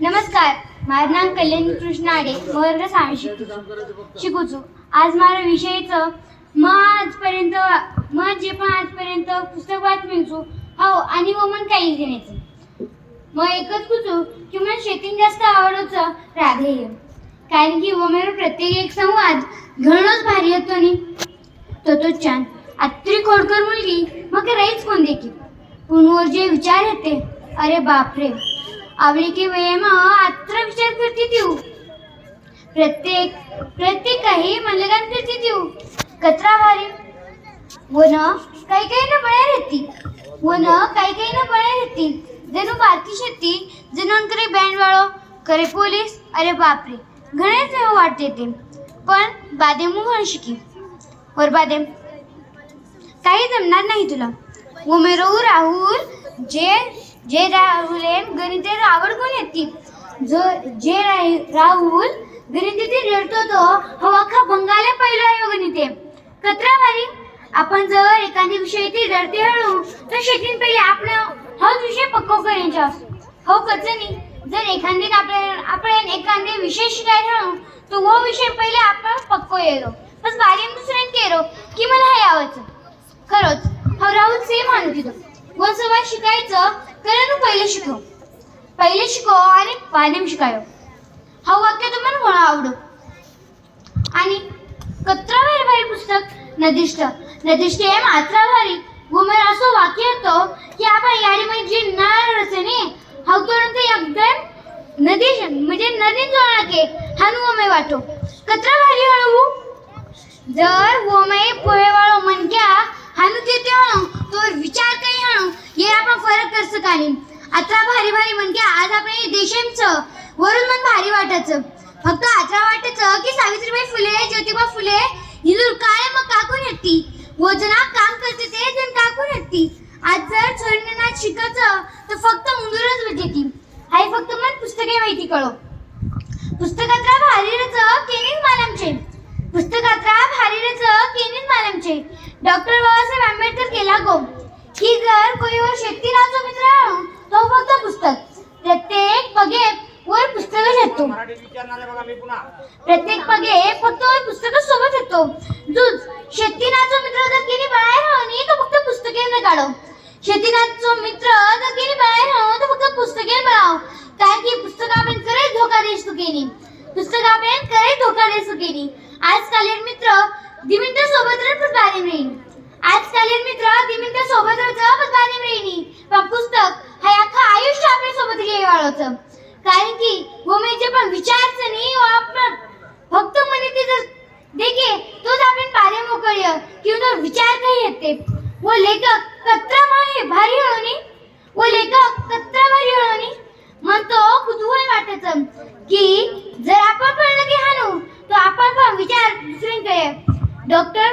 नमस्कार माझं नाव कल्याणी कृष्ण आडे वर्ग सामी शिकूचो. आज माझ्या विषयचं मग आजपर्यंत मग जे पण आजपर्यंत पुस्तक वाचू हो आणि व मन काही घेण्याचं. मग एकच कुचू की मला शेतीन जास्त आवडचं राधेय. कारण की वो प्रत्येक एक संवाद घणच भारी होतो नी तो तो छान. आत्री खोडकर मुलगी मग राहीच कोण देखील? पुनवर जे विचार येते अरे बापरे आवली की वेळ आत्र विचार करते देऊ प्रत्येक प्रत्येक काही मनलगान करते देऊ कचरा भारी वन न काही काही ना बळ्या रेती वन न काही काही ना बळ्या रहती। जणू बारकी शेती जणून करे बँड वाळो करे पोलीस अरे बापरे घणेच वाटते ते पण बादेमू म्हणू शिकी वर बादेम काही जमणार नाही तुला। उमेरो राहुल जे जे राहुल गणिते आवड कोण येते जो जे राही- राहुल गणिते रडतो तो हवा अख्खा भंगाले पहिला आहे हो गणिते कत्रावारी आपण जर एखादी विषय ती रडते हळू तर शेतीन पहिले आपण हाच विषय पक्को करायचा हो कचनी जर एखादी आपण आपण एखादे विषय शिकायला हळू तर वो विषय पहिले आपण पक्को येतो. बस बारीम दुसऱ्यान केलो की मला हे यावंच. खरंच. हा राहुल सेम आणू तिथं वन सवा शिकायचं कारण पहिले शिकव पहिले शिकव आणि बादेम शिकायो। हा वाक्य तुम्हाला मला आवडो। आणि कत्रा भारी भारी पुस्तक नदिष्ट। नदिष्ट हे मात्रा भारी गुमेर असं वाक्य येतो की आपण याडी म्हणजे नार रचने हवतोडून ते एकदम नदी म्हणजे नदी जोडा हानू ओमे वाटो। कत्रा भारी हळू जर वोमय पोहेवाळो म्हणक्या हानू देते हो तो विचार काही हणू ये आपण फरक कर सकानी आता भारी भारी मनक्या आज आपण हे वरून मन भारी वाटायचं. फक्त आता वाटायचं की सावित्रीबाई फुले ज्योतिबा फुले हिंदू काय मग काकून येते वजना काम करते ते जण काकून येते आज जर छोडण्यात शिकायचं तर फक्त उंदूरच येते हाय फक्त मन पुस्तके माहिती कळो. पुस्तकात भारीरच केनीन मालमचे. पुस्तकात्रा भारी रच केनीन मालमचे. डॉक्टर बाबासाहेब आंबेडकर केला गो की जर कोणी वर शेती राहतो मित्र तो फक्त पुस्तक. प्रत्येक पगे वर पुस्तक येतो बघा प्रत्येक पगे फक्त वर पुस्तक सोबत येतो दूध शेतीनाचो मित्र जर केली बाहेर राहून तो फक्त पुस्तके न काढो शेतीनाचो मित्र जर केली बाहेर राहून तो फक्त पुस्तके बनाव कारण की पुस्तक आपण करे धोका देश केली पुस्तक आपण करे धोका देश केली आजकालीन मित्र दिमित्र सोबत पण बारी मिळेल आजकालीन मित्र दिमित्र सोबत पण बारी मिळेल. पण पुस्तक हे अख्खा आयुष्य आपल्यासोबत घे वाळवतं. कारण की भूमीचे पण विचारच नाही व आपण. फक्त म्हणे ते जर देखे तोच आपण पारे मोकळी. किंवा तो विचार काही येते व लेखक कत्रा भारी हळवणी व लेखक कत्रा भारी हळवणी म्हणतो कुतूहल वाटायचं की जर आपण पडलं की हानू तो आपण पण विचार दुसऱ्यांकडे डॉक्टर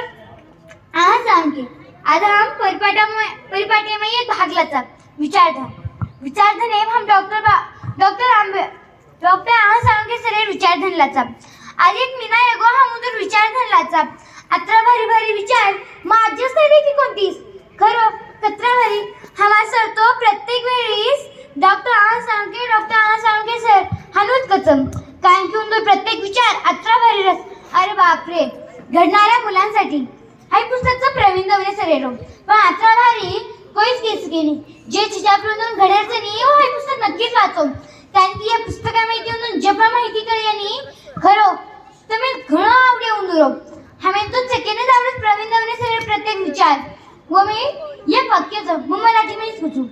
आज सांगे आज हम परिपाटा परिपाटे में एक भाग लाचा विचारधन विचारधन है हम डॉक्टर बा डॉक्टर आंबे डॉक्टर आज सांगे सरे विचारधन लाचा आज एक मीना एगो हा मुदर विचारधन लाचा अत्रा भारी भारी विचार माझ्याच नाही की कोणतीस. खरं कत्रा भारी. हा सर तो प्रत्येक वेळीस. डॉक्टर आज सांगे डॉक्टर आज सांगे सर. हनुत कचम कारण की उंदर प्रत्येक विचार अत्रा भारी रस. अरे बापरे. घडणाऱ्या मुलांसाठी. हाय पुस्तकचं प्रवीण दवरे सरेरो. पण अत्रा भारी कोणीच केस गेली जे चिजाप्रमाणे घड्याचं नाही हो हे पुस्तक नक्कीच वाचो कारण की या पुस्तका माहिती म्हणून जे पण माहिती कळली यांनी खरं हो, तुम्ही घणं आवडे उंदुरो हमें तो सेकंडच आवडत प्रवीण दवरे सगळे प्रत्येक विचार. व मी या वाक्याचं मग मराठी मीच सुचू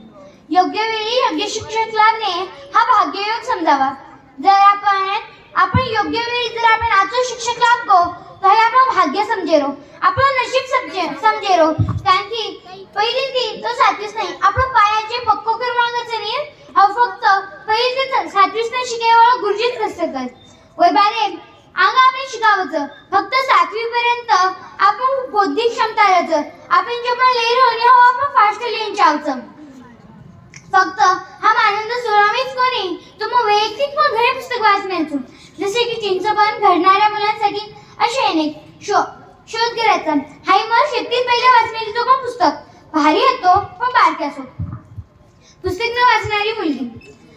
योग्य वेळी योग्य शिक्षक लाभणे हा भाग्ययोग समजावा. जर आपण आपण योग्य वेळी जर आपण आजो शिक्षक लाभ गो हे आपण भाग्य समजेरो. आपण नशीब समजे समजेरो. कारण की पहिली ती तो सातवीस नाही. आपण पायाचे पक्को करून मागायचं नाही. अहो फक्त पहिली ते सातवीस नाही शिकायला गुरुजीच कसं कर वय बारे अंग आपण शिकावचं. फक्त सातवी पर्यंत आपण बौद्धिक क्षमता राहायचं आपण जे पण लिहिलं होणे हो आपण फास्ट लेन जावचं फक्त हा आनंद सोडावीच कोणी. तो मग वैयक्तिक पण घरी पुस्तक वाचण्याचं. जसे की चिंचपण घडणाऱ्या मुलांसाठी असे अनेक शो शोध करायचा हाय मग शेतीत पहिले वाचण्याची तो पण पुस्तक भारी येतो पण बारके असो. पुस्तक न वाचणारी मुलगी.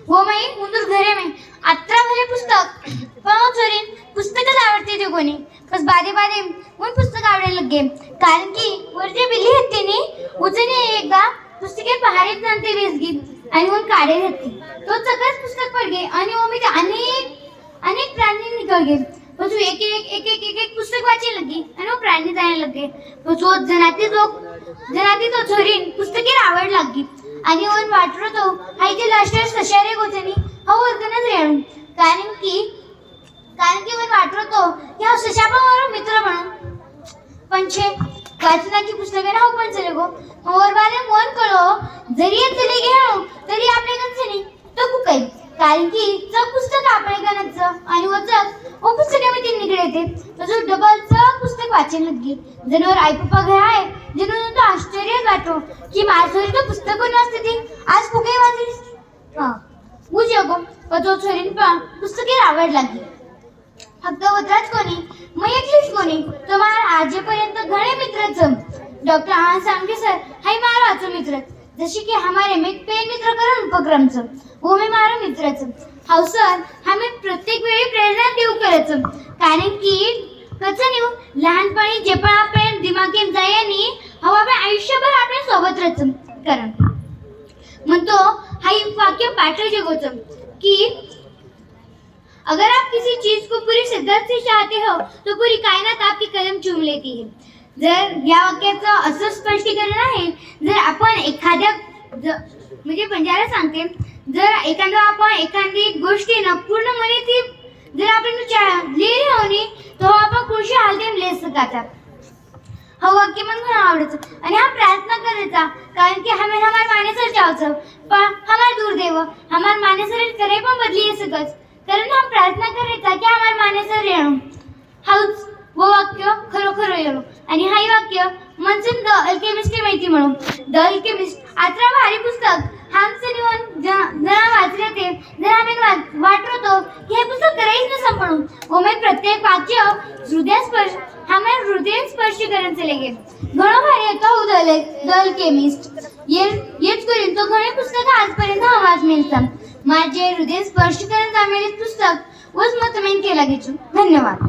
हो माई मुंदूर घरे में आत्रा भले पुस्तक. पण चोरीन पुस्तकच आवडते ते कोणी. बस बारे बारे म्हणून पुस्तक आवडायला लगे कारण की वर जे बिल्ली आहेत तिने. उचने एकदा. पुस्तके पहाडीत जाणते वेसगी आणि मग काढे घेतली तो सगळंच पुस्तक पड गे आणि मग मी ते अनेक अनेक प्राणी निकल गे પછી એક એક એક એક એક એક પુસ્તક વાંચી લગી અને હું પ્રાણી જાણે લગે પછી જણાતી તો જણાતી તો છોરીને પુસ્તકે આવડ લાગી आणि वन वाटलो तो हायचे लास्टर सशारे गोचनी हा वर्गनच रेणू कारण की कारण की वन वाटलो तो ह्या सशा पण मारो मित्र म्हणून पण छे वाचनाची पुस्तके ना पण चले गो वर वाले मन कळो जरी एक चले घेणो तरी आपले गंजनी तो कुकाई कारण की च वाचन लगी जणवर आई आहे जणून तो आश्चर्य वाटो की माझं तो पुस्तक नसते ती? आज कुठे वाचलीस? हा. बुझ्यो अगो पण तो छोरीन पण पुस्तके आवड लागली. फक्त वत्राच कोणी? मग एकलीच कोणी? तुम्हाला आजेपर्यंत घणे मित्रच डॉक्टर हा सांगे सर हाय मारो वाचो मित्र. जशी की हमारे मित पेन मित्र करण उपक्रमचं वो मी मारो मित्रच हाव सर आम्ही प्रत्येक वेळी प्रेरणा देऊ करायचं कारण की कसं नेऊ लहानपणी जे पण आपण दिमागी जायनी हवा आपण आयुष्यभर आपल्यासोबत रचन करण म्हणतो हा एक वाक्य पाठ जगोचं की अगर आप किसी चीज को पूरी शिद्दत से चाहते हो तो पूरी कायनात आपकी कदम चूम लेती है जर या वाक्याचं असं स्पष्टीकरण आहे जर आपण एखाद्या ज- म्हणजे पंजाला सांगते जर एखादा आपण एखादी गोष्टीनं पूर्णपणे पूर्ण मने ती जर आपण विचार लिहिली होणी तो आपण कृषी हालते ले सकाचा हा वाक्य मन मला आणि हा प्रार्थना करायचा कारण की हमें हमार मानेसर जावचं पण हमार दूर देव हमार मानेसर करे पण बदली आहे सगळंच. कारण हा प्रार्थना करायचा की हमार मानेसर येणं. हाऊच वो वाक्य खरोखर येणं. आणि हाही वाक्य मनसून द अल्केमिस्टची माहिती म्हणून. द अल्केमिस्ट आत्रा भारी पुस्तक. हामचं निवन जरा वाचले ते जरा आम्ही वाटतो हे पुस्तक करायच नसं म्हणून ओमे प्रत्येक वाक्य हृदय स्पर्श हमें हृदय स्पर्श करून चले गे घणो भारी येतो उदल द केमिस्ट ये येच करीन तो घणे पुस्तक आजपर्यंत आवाज मिळतात. माझे हृदय स्पर्श करून जामेले पुस्तक वच मत मेन केला गेचू धन्यवाद.